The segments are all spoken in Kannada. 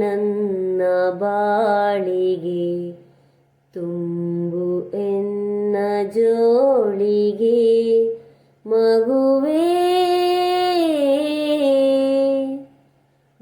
ನನ್ನ ಬಾಳಿಗೆ ತುಂಬು ಎನ್ನ ಜೋಳಿಗೆ ಮಗುವೇ.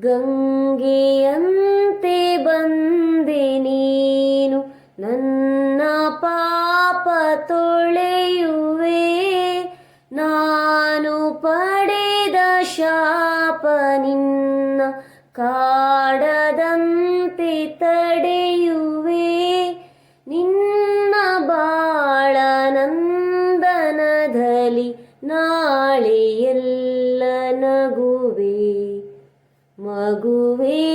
ಗಂಗೆಯಂತೆ ಬಂದೆ ನೀನು, ನನ್ನ ಪಾಪ ತೊಳೆಯುವೆ. ನಾನು ಪಡೆದ ಶಾಪ ನಿನ್ನ ಕಾಡದಂತೆ ತಡೆಯುವೆ ನಿನ್ನ ಬಾಳ ನಂದನದಲ್ಲಿ ನಾಳೆ ಎಲ್ಲ ನಗುವೆ. ಮಗುವೆ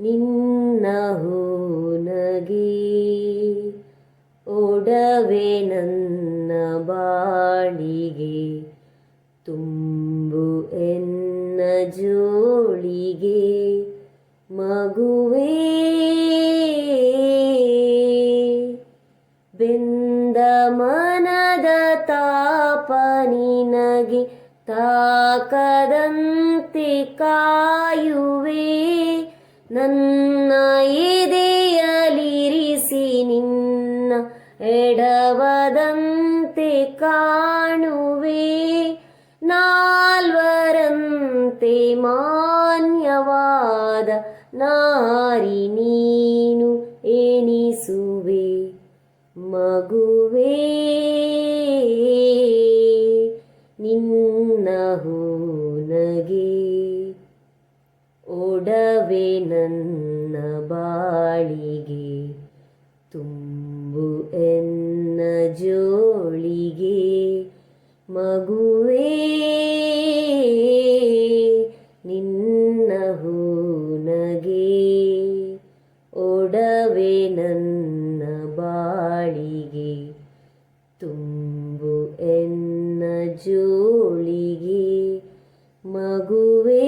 ನಿನ್ನ ಹೂನಗೆ ಒಡವೆ ನನ್ನ ಬಾಳಿಗೆ. ತುಂಬು ಎನ್ನ ಜೋಳಿಗೆ ಮಗುವೇ. ಬೆಂದ ಮನದ ತಾಪ ನಿನಗೆ ತಾಕದಂತೆ ಕಾಯುವೆ. ನನ್ನ ಎದೆಯಲಿರಿಸಿ ನಿನ್ನ ಎಡವದಂತೆ ಕಾಣುವೆ. ಮಾನ್ಯವಾದ ನಾರಿ ನೀನು ಎನಿಸುವೆ. ಮಗುವೇ ನಿನ್ನ ಹೂನಗೆ ಒಡವೆ ನನ್ನ ಬಾಳಿಗೆ ತುಂಬು ಎನ್ನ ಜೋಳಿಗೆ ಒಡವೆ ನನ್ನ ಬಾಳಿಗೆ ತುಂಬು ಎನ್ನ ಜೋಳಿಗೆ ಮಗುವೇ.